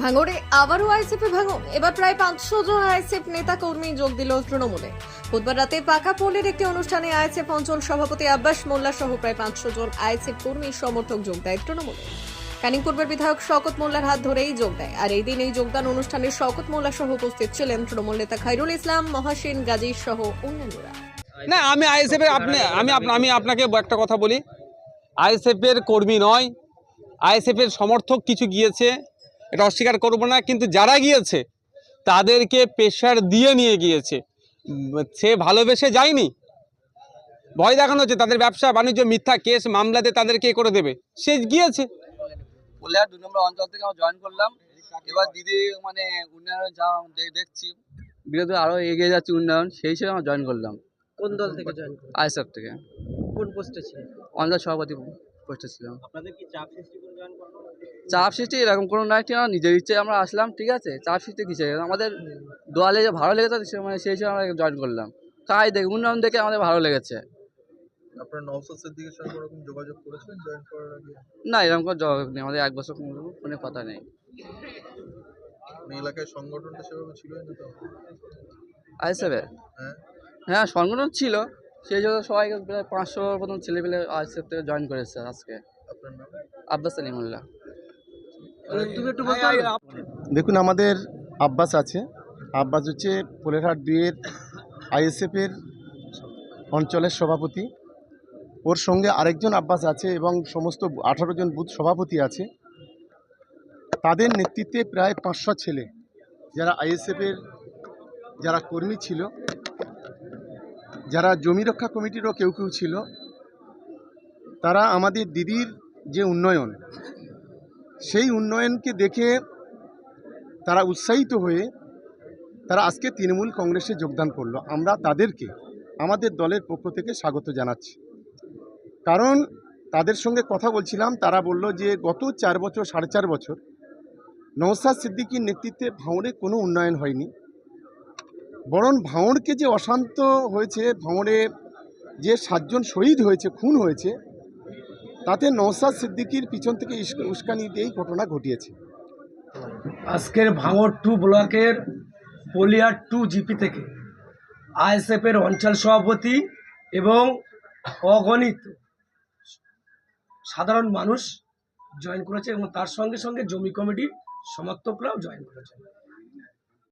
ভাঙড়ে আবারও আইসিপি ভাঙন। এবার প্রায় পাঁচশো জন আইসিএফ নেতা কর্মী যোগ দিল তৃণমূলে। বুধবার রাতে পাকা পোলের একটি অনুষ্ঠানে আইসিএফ অঞ্চল সভাপতি আব্বাস মোল্লা সহ প্রায় পাঁচশো জন আইসিএফ কর্মী সমর্থক যোগ দেয় তৃণমূলে। ক্যানিং পূর্বের বিধায়ক শকত মোল্লার হাত ধরেই যোগ দেয়। আর এই দিন এই যোগদান অনুষ্ঠানে শকত মোল্লা সহ উপস্থিত ছিলেন তৃণমূল নেতা খাইরুল ইসলাম, মহাসিন গাজী সহ অন্যান্যরা। না, আমি আইএসএফের আপনি, আমি আমি আপনাকে একটা কথা বলি। আইএসএফের কর্মী নয় আইএসএফের সমর্থক কিছু গিয়েছে। এটা অস্বীকার করব না কিন্তু যারা গিয়েছে তাদেরকে প্রেশার দিয়ে নিয়ে গিয়েছে। সে ভালোবেসে যায়নি। ভয় দেখানো হচ্ছে তাদের ব্যবসা বাণিজ্য মিথ্যা কেস মামলাতে তাদেরকে এ করে দেবে। সে গিয়েছে। কল্যাণ দু নম্বর অঞ্চল থেকে আমরা জয়েন করলাম। এবার দিদি মানে উন্নয়ন যা দেখছি বিরোধী আরও এগিয়ে যাচ্ছে উন্নয়ন সেই হিসেবে আমরা জয়েন করলাম। কোন দল থেকে জয়েন আইএসএফ থেকে। কোন পোস্টে ছিলেন? অঞ্চল সভাপতি পোস্টে ছিলাম। আপনাদের কি চাপ সৃষ্টি চাপ সৃষ্টি এরকম কোনো নয় ঠিক নিজের ইচ্ছে আমরা আসলাম ঠিক আছে? চাপ সৃষ্টি কিসে আমাদের দোয়ালে যে ভালো লেগেছে সে- মানে সেই হিসেবে আমরা জয়েন করলাম। তাই দেখে উন্নয়ন দেখে আমাদের ভালো লেগেছে। আপনার নওসাদ সিদ্দিকের সঙ্গে ওরকম যোগাযোগ করেছিলেন জয়েন করার আগে? না এরকম কোনো যোগাযোগ নেই আমাদের এক বছর কোনো কোনো কথা নেই। মানে এলাকায় সংগঠনটা সেভাবে ছিল না তো? আইএসএফের হ্যাঁ। হ্যাঁ সংগঠন ছিল সেই জন্য সবাই প্রায় পাঁচশো মতন ছেলেপেলে আইএসএফ থেকে জয়েন করেছে আজকে। আব্বাস আলিমুল্লাহ দেখুন আমাদের আব্বাস আছে। আব্বাস হচ্ছে পোলেরহাট দুইয়ের আইএসএফের অঞ্চলের সভাপতি। ওর সঙ্গে আরেকজন আব্বাস আছে এবং সমস্ত আঠারো জন বুথ সভাপতি আছে। তাদের নেতৃত্বে প্রায় পাঁচশো ছেলে যারা আইএসএফের যারা কর্মী ছিল যারা জমি রক্ষা কমিটিরও কেউ কেউ ছিল তারা আমাদের দিদির যে উন্নয়ন, সেই উন্নয়নকে দেখে তারা উৎসাহিত হয়ে তারা আজকে তৃণমূল কংগ্রেসে যোগদান করল। আমরা তাদেরকে, আমাদের দলের পক্ষ থেকে স্বাগত জানাচ্ছি। কারণ তাদের সঙ্গে কথা বলছিলাম, তারা বলল যে গত চার বছর, সাড়ে চার বছর নওসাদ সিদ্দিকীর নেতৃত্বে ভাঙড়ে কোনো উন্নয়ন হয়নি। বরং ভাঙড়কে যে অশান্ত হয়েছে, ভাঙড়ে যে সাতজন শহীদ হয়েছে, খুন হয়েছে তাতে নওসাদ সিদ্দিকির পিছন থেকে উস্কানি দিয়েই ঘটনা ঘটিয়েছে। আজকের ভাঙর টু ব্লকের পলিয়ার টু জিপি থেকে আইএসএফের অঞ্চল সভাপতি এবং অগণিত সাধারণ মানুষ জয়েন করেছে এবং তার সঙ্গে সঙ্গে জমি কমিটির সমর্থকরাও জয়েন করেছে